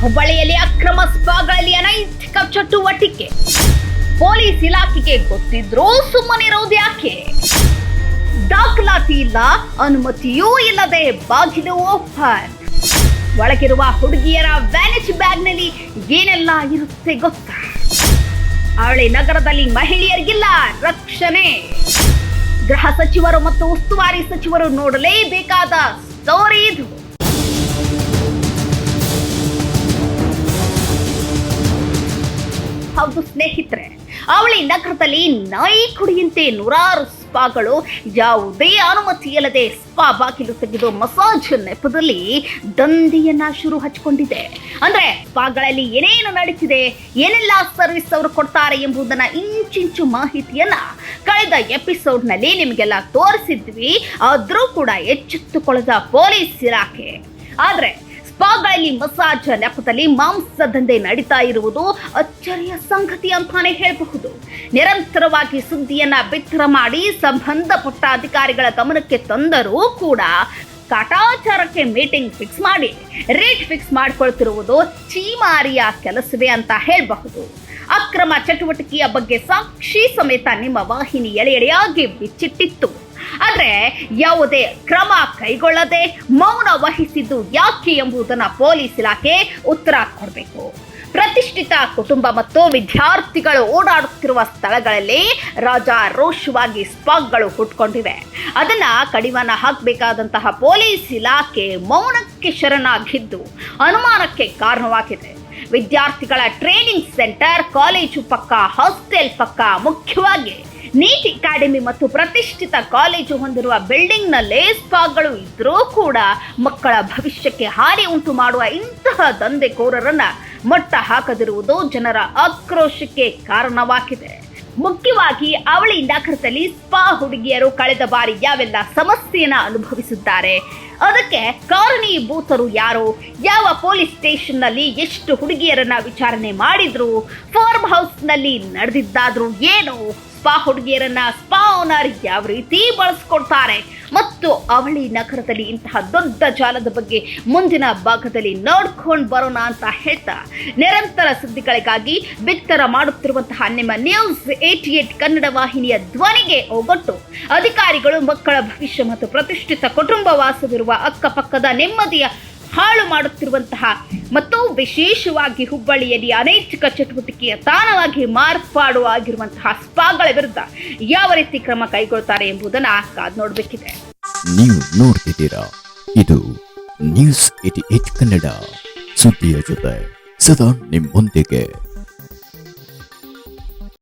ಹುಬ್ಬಳ್ಳಿಯಲ್ಲಿ ಅಕ್ರಮ ಸ್ಪಾಗಳಲ್ಲಿ ಅನೈತಿಕ ಚಟುವಟಿಕೆ. ಪೊಲೀಸ್ ಇಲಾಖೆಗೆ ಗೊತ್ತಿದ್ರೂ ಸುಮ್ಮನಿರೋದು ಯಾಕೆ? ದಾಖಲಾತಿ ಇಲ್ಲ ಅನುಮತಿಯೂ ಇಲ್ಲದೆ ಬಾಗಿಲು ಓಪನ್. ಒಳಗಿರುವ ಹುಡುಗಿಯರ ವ್ಯಾನಿಟಿ ಬ್ಯಾಗ್ನಲ್ಲಿ ಏನೆಲ್ಲ ಇರುತ್ತೆ ಗೊತ್ತಾ? ಅವಳಿ ನಗರದಲ್ಲಿ ಮಹಿಳೆಯರಿಗಿಲ್ಲ ರಕ್ಷಣೆ. ಗೃಹ ಸಚಿವರು ಮತ್ತು ಉಸ್ತುವಾರಿ ಸಚಿವರು ನೋಡಲೇಬೇಕಾದ ಸ್ಟೋರಿ ಇದು. ಹೌದು ಸ್ನೇಹಿತರೆ. ಅವಳಿ ನಗರದಲ್ಲಿ ನಾಯಿ ಕುಡಿಯಂತೆ ನೂರಾರು ಸ್ಪಾಗಳು, ಯಾವುದೇ ಅನುಮತಿ ಇಲ್ಲದೆ ಸ್ಪಾ ಬಾಗಿಲು ತೆಗೆದು ಮಸಾಜ್ ನೆಪದಲ್ಲಿ ದಂಧೆಯನ್ನ ಶುರು ಹಚ್ಕೊಂಡಿದೆ ಅಂದ್ರೆ ಸ್ಪಾಗಳಲ್ಲಿ ಏನೇನು ನಡೀತಿದೆ, ಏನೆಲ್ಲ ಸರ್ವಿಸ್ ಅವರು ಕೊಡ್ತಾರೆ ಎಂಬುದನ್ನ ಇಂಚಿಂಚು ಮಾಹಿತಿಯನ್ನ ಕಳೆದ ಎಪಿಸೋಡ್ನಲ್ಲಿ ನಿಮಗೆಲ್ಲ ತೋರಿಸಿದ್ವಿ. ಆದರೂ ಕೂಡ ಎಚ್ಚೆತ್ತುಕೊಳ್ಳದ ಪೊಲೀಸ್ ಇಲಾಖೆ. ಆದ್ರೆ ಸ್ಪಾಗಳಲ್ಲಿ ಮಸಾಜ್ ನೆಪದಲ್ಲಿ ಮಾಂಸ ದಂಧೆ ನಡೀತಾ ಇರುವುದು ಅಚ್ಚರಿಯ ಸಂಗತಿ ಅಂತಾನೆ ಹೇಳಬಹುದು. ನಿರಂತರವಾಗಿ ಸುದ್ದಿಯನ್ನ ಬಿತ್ತರ ಮಾಡಿ ಸಂಬಂಧಪಟ್ಟ ಅಧಿಕಾರಿಗಳ ಗಮನಕ್ಕೆ ತಂದರೂ ಕೂಡ ಕಾಟಾಚಾರಕ್ಕೆ ಮೀಟಿಂಗ್ ಫಿಕ್ಸ್ ಮಾಡಿ, ರೇಟ್ ಫಿಕ್ಸ್ ಮಾಡಿಕೊಳ್ತಿರುವುದು ಚೀಮಾರಿಯ ಕೆಲಸವೇ ಅಂತ ಹೇಳಬಹುದು. ಅಕ್ರಮ ಚಟುವಟಿಕೆಯ ಬಗ್ಗೆ ಸಾಕ್ಷಿ ಸಮೇತ ನಿಮ್ಮ ವಾಹಿನಿ ಎಳೆ ಎಳೆಯಾಗಿ ಬಿಚ್ಚಿಟ್ಟಿತ್ತು. ಆದ್ರೆ ಯಾವುದೇ ಕ್ರಮ ಕೈಗೊಳ್ಳದೆ ಮೌನ ವಹಿಸಿದ್ದು ಯಾಕೆ ಎಂಬುದನ್ನು ಪೊಲೀಸ್ ಇಲಾಖೆ ಉತ್ತರ ಕೊಡಬೇಕು. ಪ್ರತಿಷ್ಠಿತ ಕುಟುಂಬ ಮತ್ತು ವಿದ್ಯಾರ್ಥಿಗಳು ಓಡಾಡುತ್ತಿರುವ ಸ್ಥಳಗಳಲ್ಲಿ ರಾಜಾರೋಷವಾಗಿ ಸ್ಪಾಕ್ಗಳು ಹುಟ್ಕೊಂಡಿವೆ. ಅದನ್ನ ಕಡಿವಾಣ ಹಾಕಬೇಕಾದಂತಹ ಪೊಲೀಸ್ ಇಲಾಖೆ ಮೌನಕ್ಕೆ ಶರಣಾಗಿದ್ದು ಅನುಮಾನಕ್ಕೆ ಕಾರಣವಾಗಿದೆ. ವಿದ್ಯಾರ್ಥಿಗಳ ಟ್ರೈನಿಂಗ್ ಸೆಂಟರ್, ಕಾಲೇಜು ಪಕ್ಕ, ಹಾಸ್ಟೆಲ್ ಪಕ್ಕ ಮುಖ್ಯವಾಗಿ ನೀಟ್ ಅಕಾಡೆಮಿ ಮತ್ತು ಪ್ರತಿಷ್ಠಿತ ಕಾಲೇಜು ಹೊಂದಿರುವ ಬಿಲ್ಡಿಂಗ್ನಲ್ಲೇ ಸ್ಪಾಗಳು ಇದ್ರೂ ಕೂಡ ಮಕ್ಕಳ ಭವಿಷ್ಯಕ್ಕೆ ಹಾನಿ ಉಂಟು ಮಾಡುವ ಇಂತಹ ದಂಧೆಕೋರರನ್ನ ಮಟ್ಟ ಹಾಕದಿರುವುದು ಜನರ ಆಕ್ರೋಶಕ್ಕೆ ಕಾರಣವಾಗಿದೆ. ಮುಖ್ಯವಾಗಿ ಅವಳಿ ನಗರದಲ್ಲಿ ಸ್ಪಾ ಹುಡುಗಿಯರು ಕಳೆದ ಬಾರಿ ಯಾವೆಲ್ಲ ಸಮಸ್ಯೆಯನ್ನ ಅನುಭವಿಸಿದ್ದಾರೆ? ಅದಕ್ಕೆ ಕಾರಣೀಭೂತರು ಯಾರು? ಯಾವ ಪೊಲೀಸ್ ಸ್ಟೇಷನ್ನಲ್ಲಿ ಎಷ್ಟು ಹುಡುಗಿಯರನ್ನ ವಿಚಾರಣೆ ಮಾಡಿದ್ರು? ಫಾರ್ಮ್ ಹೌಸ್ನಲ್ಲಿ ನಡೆದಿದ್ದಾದ್ರೂ ಏನು? ಸ್ಪಾ ಹುಡುಗಿಯರನ್ನ ಸ್ಪಾ ಓನರ್ ಯಾವ ರೀತಿ ಬಳಸ್ಕೊಡ್ತಾರೆ? ಮತ್ತು ಅವಳಿ ನಗರದಲ್ಲಿ ಇಂತಹ ದೊಡ್ಡ ಜಾಲದ ಬಗ್ಗೆ ಮುಂದಿನ ಭಾಗದಲ್ಲಿ ನೋಡ್ಕೊಂಡು ಬರೋಣ ಅಂತ ಹೇಳ್ತಾ ನಿರಂತರ ಸುದ್ದಿಗಳಿಗಾಗಿ ಬಿತ್ತರ ಮಾಡುತ್ತಿರುವಂತಹ ನಿಮ್ಮ ನ್ಯೂಸ್ ಏಟಿ ಏಟ್ ಕನ್ನಡ ವಾಹಿನಿಯ ಧ್ವನಿಗೆ ಒಗ್ಗಟ್ಟು. ಅಧಿಕಾರಿಗಳು ಮಕ್ಕಳ ಭವಿಷ್ಯ ಮತ್ತು ಪ್ರತಿಷ್ಠಿತ ಕುಟುಂಬ ವಾಸವಿರುವ ಅಕ್ಕಪಕ್ಕದ ನೆಮ್ಮದಿಯ ಹಾಳು ಮಾಡುತ್ತಿರುವಂತಹ ಮತ್ತು ವಿಶೇಷವಾಗಿ ಹುಬ್ಬಳ್ಳಿಯಲ್ಲಿ ಅನೈತಿಕ ಚಟುವಟಿಕೆಯ ತಾಣವಾಗಿ ಮಾರ್ಪಾಡು ಆಗಿರುವಂತಹ ಸ್ಪಾಗಳ ವಿರುದ್ಧ ಯಾವ ರೀತಿ ಕ್ರಮ ಕೈಗೊಳ್ತಾರೆ ಎಂಬುದನ್ನ ಕಾದ್ ನೋಡಬೇಕಿದೆ. ನೀವು ನೋಡ್ತಿದ್ದೀರಾ? ಇದು ನ್ಯೂಸ್ ಏಟ್ ಕನ್ನಡ. ಸುದ್ದಿಯ ಜೊತೆ ಸದಾ ನಿಮ್ಮೊಂದಿಗೆ.